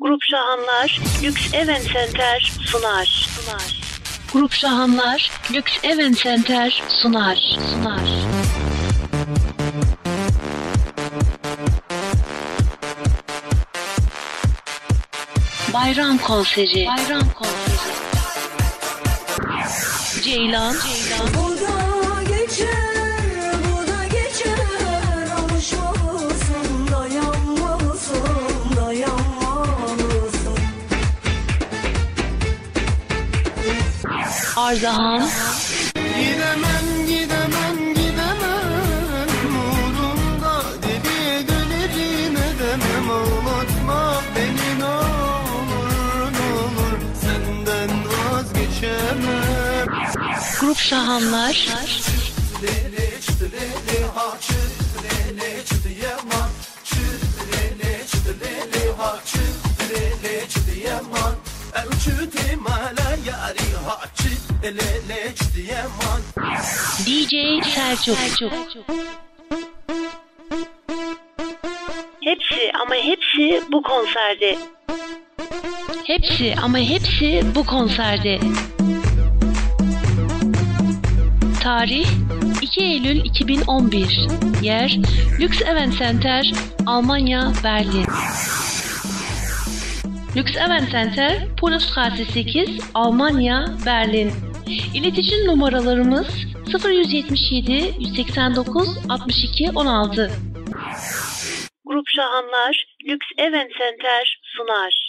Grup Şahanlar Lüks Event Center sunar. Sunar. Grup Şahanlar Lüks Event Center sunar. Sunar. Bayram konseri. Bayram konseri. Ceylan. Ceylan. Ardahan. Gidemem gidemem gidemem Uğrunda deliye dönerim edemem Ağlatma beni ne olur ne olur Senden vazgeçemem Grup Şahanlar. Lele çıtı lele ha lele çıtı yaman lele çıtı lele ha çıt lele çıtı yaman El çıtı mala yari ha DJ Selçuk. Hepsi ama hepsi bu konserde. Hepsi ama hepsi bu konserde. Tarih 2 Eylül 2011. Yer Lüks Event Center, Almanya, Berlin. Lüks Event Center, Polostraße 8, Almanya, Berlin. İletişim numaralarımız 0177 189 62 16. Grup Şahanlar Lüks Event Center sunar.